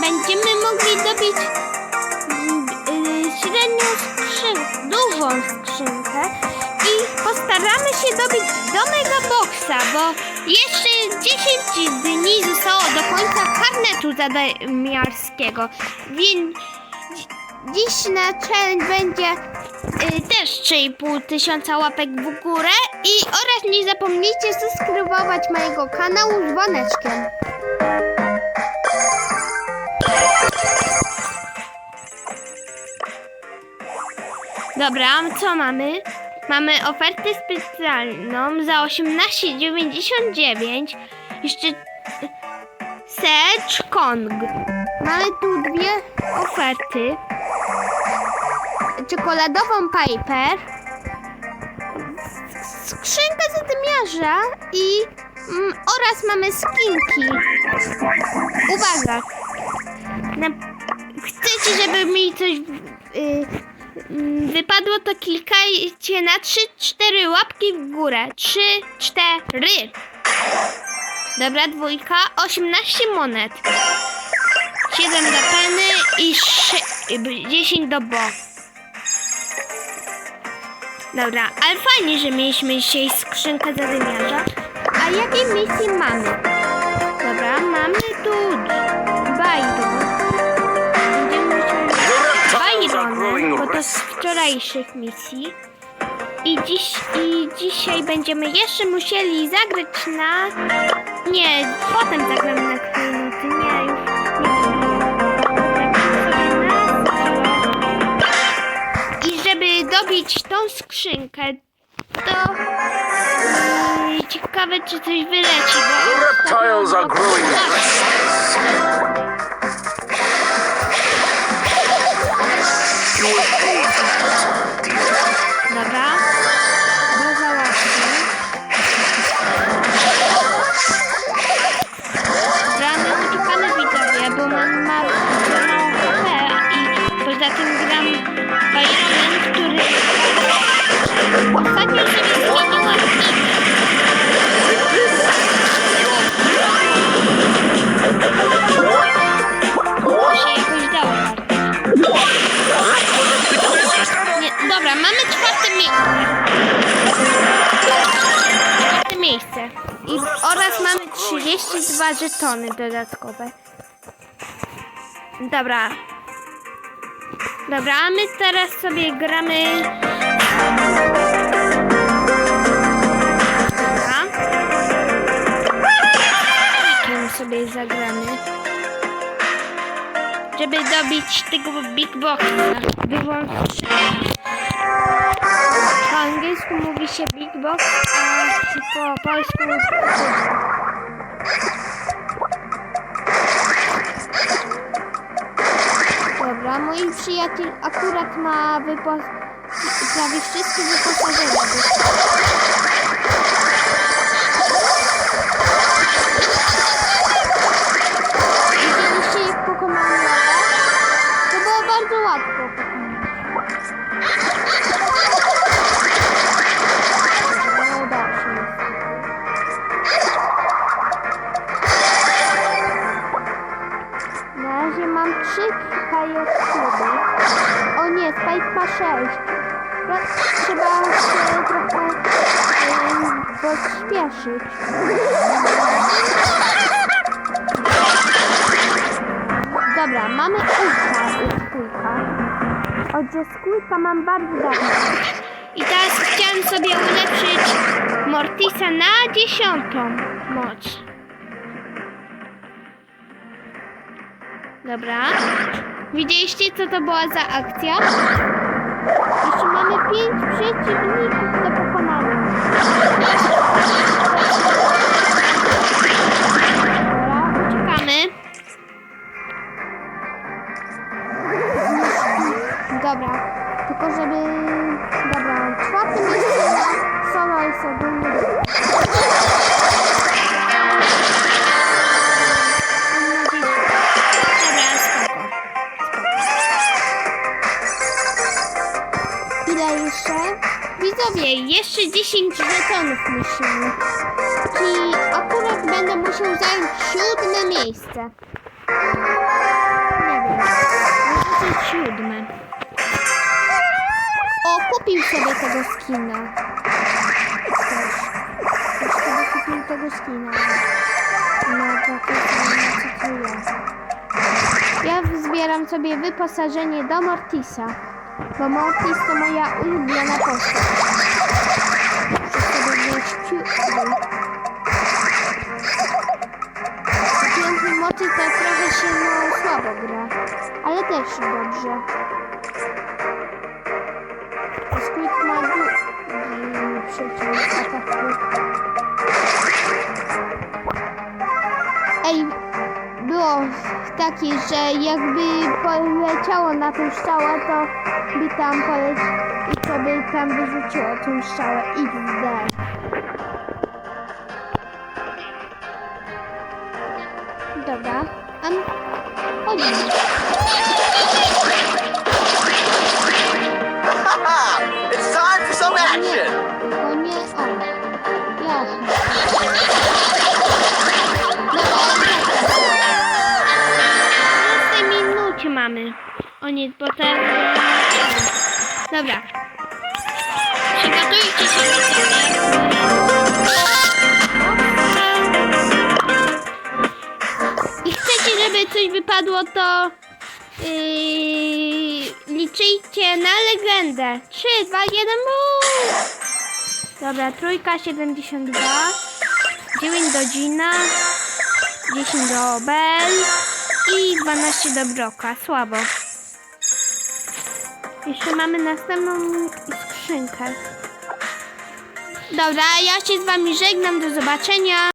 będziemy mogli dobić mm, y, średnią skrzynkę, dużą skrzynkę i postaramy się dobić do Megaboxa, bo jeszcze 10 dni zostało do końca karnetu zadamiarskiego, więc dzi- dziś na challenge będzie y, też 3,5 tysiąca łapek w górę i oraz nie zapomnijcie subskrybować mojego kanału dzwoneczkiem. Dobra, co mamy? Mamy ofertę specjalną za 18,99. Jeszcze Sedge Kong. Mamy tu dwie oferty. Czekoladową Piper. Skrzynkę zadymiarza i mm, oraz mamy skinki. Uwaga. Na, chcecie, żeby mi coś y, wypadło, to klikajcie na 3-4 łapki w górę. 3, 4. Dobra, dwójka. 18 monet. 7 do peny i sze- y, 10 do bo. Dobra, ale fajnie, że mieliśmy dzisiaj skrzynkę zadymiarza. A jakiej misji mamy? To z wczorajszych misji. I, dziś, I dzisiaj będziemy jeszcze musieli zagrać na... Nie, potem zagramy na klejnoty. Nie, już nie I żeby dobić tą skrzynkę, to yy, ciekawe, czy coś wyleci, bo... Reptiles are growing I oraz mamy 32 żetony dodatkowe. Dobra. Dobra, a my teraz sobie gramy. Dobra. Kim sobie zagramy. Żeby dobić tego Big Boxa. Skrzynkę. Po angielsku mówi się Big Box, a po polsku Dobra, mój przyjaciel akurat ma wypo... prawie wszystkie wyposażenia. O nie, Spike ma sześć. No, Trzeba się trochę ym, pośpieszyć. Dobra, mamy ultra Squeaka. Od Squeaka mam bardzo dawno. I teraz chciałem sobie ulepszyć Mortisa na dziesiątą moc. Dobra. Widzieliście, co to była za akcja? Jeszcze mamy pięć przeciwników do pokonania. Dobra, uciekamy. Dobra, tylko żeby... Dobra, czwarte miejsce solo jest ogólnie... jeszcze 10 żetonów musimy. I akurat będę musiał zająć siódme miejsce. Nie wiem. Może to siódme. O, kupił sobie tego skina. Też. Też sobie kupił tego skina. No, to co. Ja zbieram sobie wyposażenie do Mortisa. Bo Mortis to moja ulubiona postać. Też dobrze. Squid ma długi przeciąg ataku. Ej, było takie, że jakby poleciało na tą strzałę, to by tam poleciało i to by tam wyrzuciło tą strzałę XD. Dobra, a chodzimy. 6 minucie mamy. O nie, bo teraz... Dobra. Przygotujcie się. I chcecie, żeby coś wypadło, to yy, liczyjcie na legendę. 3, 2, 1, move! Dobra, trójka 72, 9 do Gina, 10 do Bell i 12 do Broka. Słabo. Jeszcze mamy następną skrzynkę. Dobra, ja się z wami żegnam. Do zobaczenia.